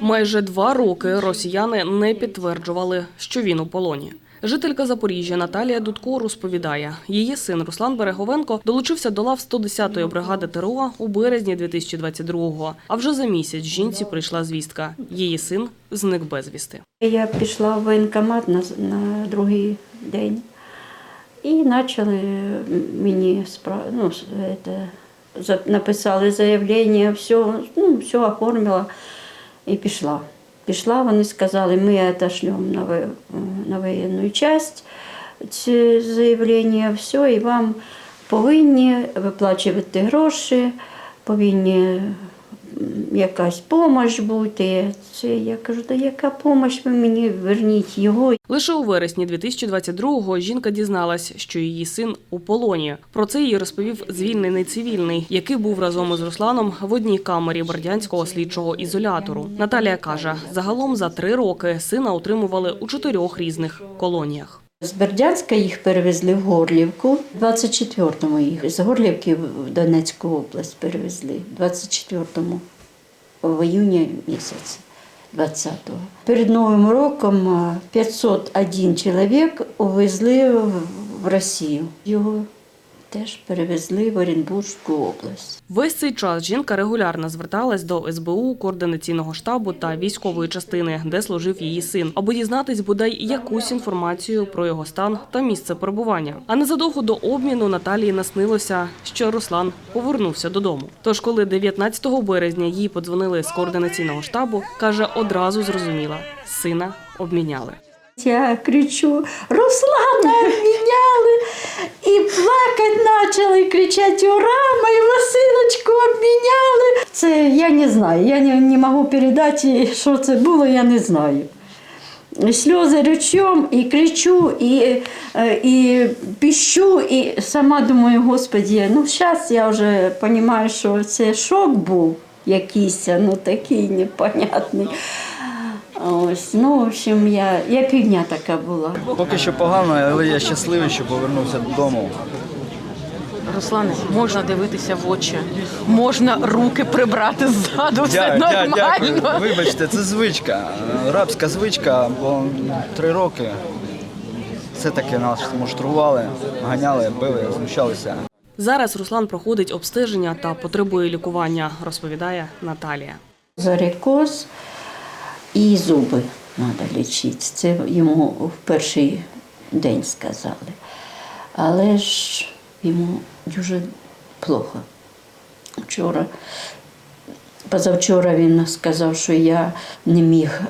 Майже два роки росіяни не підтверджували, що він у полоні. Жителька Запоріжжя Наталія Дудко розповідає, її син Руслан Береговенко долучився до лав 110-ї бригади ТРО у березні 2022-го. А вже за місяць жінці прийшла звістка. Її син зник безвісти. Я пішла в воєнкомат на, на другий день і почали мені спра... ну, за- написали заявлення, все, ну, все оформила і пішла. Пішла, вони сказали, ми отошлемо на, на воєнну часть ці заявлення, все, і вам повинні виплачувати гроші, повинні якась допомога бути. Це я кажу, да яка допомога, ви мені верніть його. Лише у вересні 2022-го жінка дізналась, що її син у полоні. Про це їй розповів звільнений цивільний, який був разом із Русланом в одній камері Бердянського слідчого ізолятору. Наталія каже, загалом за три роки сина утримували у чотирьох різних колоніях. З Бердянська їх перевезли в Горлівку, 24-му їх з Горлівки в Донецьку область перевезли, 24-му в іюні місяці. 20-го. Перед Новим роком а, 501 чоловік увезли в Росію. Його теж перевезли в Оренбурзьку область. Весь цей час жінка регулярно зверталась до СБУ, координаційного штабу та військової частини, де служив її син, аби дізнатись бодай якусь інформацію про його стан та місце перебування. А незадовго до обміну Наталії наснилося, що Руслан повернувся додому. Тож, коли 19 березня їй подзвонили з координаційного штабу, каже, одразу зрозуміла, сина обміняли. Я кричу, Руслана обміняли, і плакати почали, і кричати, ура, моєго синочку обміняли. Це я не знаю, я не, не можу передати, що це було, я не знаю. І Сльози речом, і кричу, і, е, і піщу, і сама думаю, господі, ну зараз я вже розумію, що це шок був якийсь, ну такий непонятний. Ось, ну, в общем, я, я півдня така була. Поки що погано, але я щасливий, що повернувся додому. Руслане, можна дивитися в очі, можна руки прибрати ззаду, все Дя- дя- нормально. Дякую. Вибачте, це звичка. Рабська звичка, бо три роки все таки нас муштрували, ганяли, били, знущалися. Зараз Руслан проходить обстеження та потребує лікування, розповідає Наталія. Зарекоз і зуби треба лічити. Це йому в перший день сказали. Але ж йому дуже плохо. Вчора, позавчора він сказав, що я не міг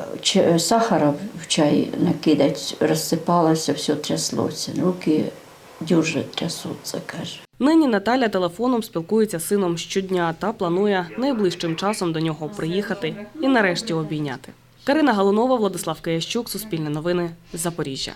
сахара в чай накидати, розсипалося, все тряслося. Руки дуже трясуться, каже. Нині Наталя телефоном спілкується з сином щодня та планує найближчим часом до нього приїхати і нарешті обійняти. Карина Галунова, Владислав Киящук, Суспільне новини, Запоріжжя.